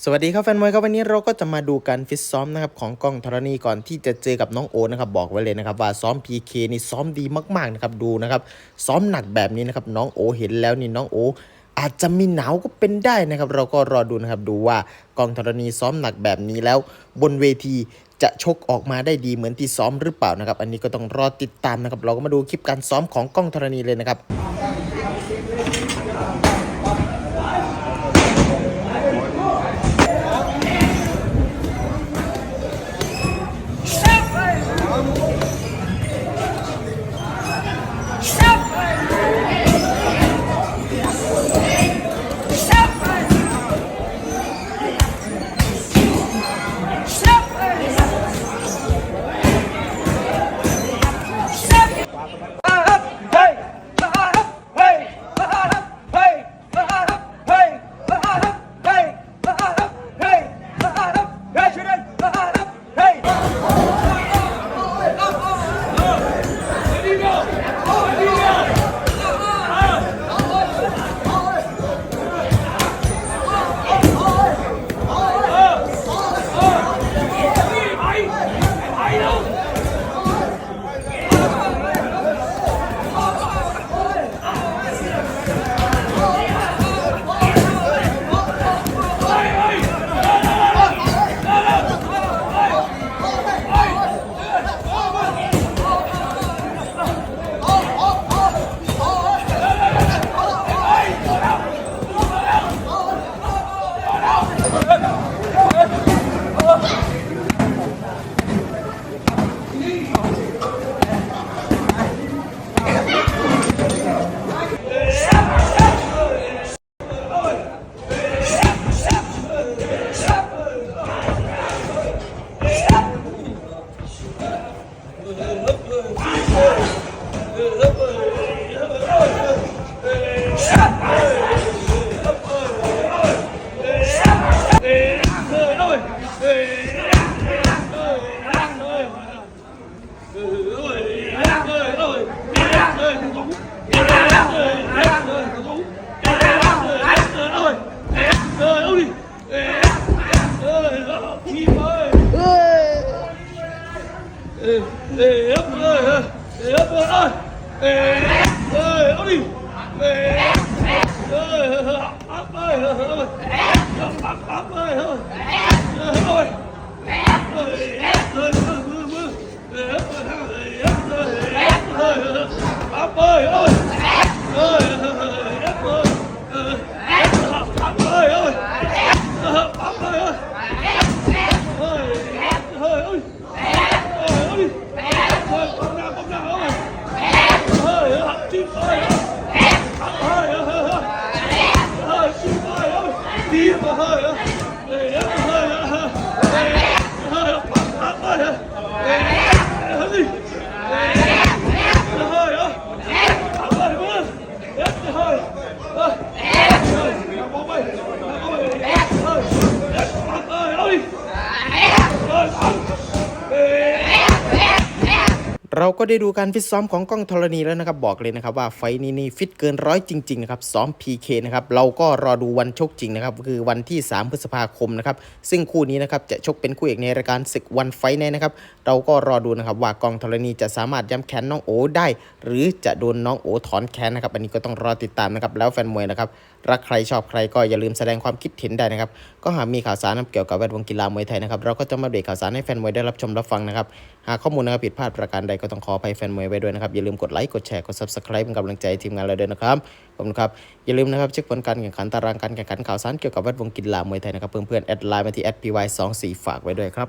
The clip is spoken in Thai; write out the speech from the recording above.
สวัสดีครับแฟนมวยครับวันนี้เราก็จะมาดูการฟิตซ้อมนะครับของกล้องธรณีก่อนที่จะเจอกับน้องโอนะครับบอกไว้เลยนะครับว่าซ้อม PK นี่ซ้อมดีมากๆนะครับดูนะครับซ้อมหนักแบบนี้นะครับน้องโอเห็นแล้วนี่น้องโอ อาจจะมีหนาวก็เป็นได้นะครับ เราก็รอดูนะครับดูว่ากองธรณีซ้อมหนักแบบนี้แล้ว บนเวทีจะชกออกมาได้ดีเหมือนที่ซ้อมหรือเปล่านะครับ อันนี้ก็ต้องรอติดตามนะครับเราก็มาดูคลิปการซ้อมของกล้องธรณีเลยนะครับ Oh! ê ấp ơi ê ấp ơi ê ấp đi ê ấp Oh, เราก็ได้ดูการฟิตซ้อมของกล้องธรณีแล้วนะครับ บอกเลยนะครับว่าไฟนี้นี่ฟิตเกินร้อยจริงๆนะครับซ้อม PK นะครับเราก็รอดูวันชกจริงนะครับคือวันที่ 3 พฤษภาคมนะครับซึ่งคู่นี้นะครับจะชกเป็นคู่เอกในรายการศึกวันไฟแน่นะครับเราก็รอดูนะครับว่ากล้องธรณีจะสามารถย้ำแค้นน้องโอได้ หรือจะโดนน้องโอถอนแค้นนะครับอันนี้ก็ต้องรอติดตามนะครับแล้วแฟนมวยนะครับรักใครชอบใครก็อย่าลืมแสดงความคิดเห็นได้นะครับก็หากมีข่าวสารเกี่ยวกับแวดวงกีฬามวยไทยนะครับเราก็จะมาเบรกข่าวสารให้แฟนมวยได้รับชมรับฟังนะครับหากข้อมูลนะครับผิดพลาดประการใดก็ต้องขออภัยแฟนมวยไว้ด้วยนะครับ อย่าลืมกดไลค์กดแชร์กด subscribe เป็นกำลังใจทีมงานเราด้วยนะครับขอบคุณครับ อย่าลืมนะครับเช็คผลการแข่งขันตารางการแข่งขันข่าวสารเกี่ยวกับแวดวงกีฬามวยไทยนะครับเพื่อนๆแอดไลน์มาที่ @py24 ฝากไว้ด้วยครับ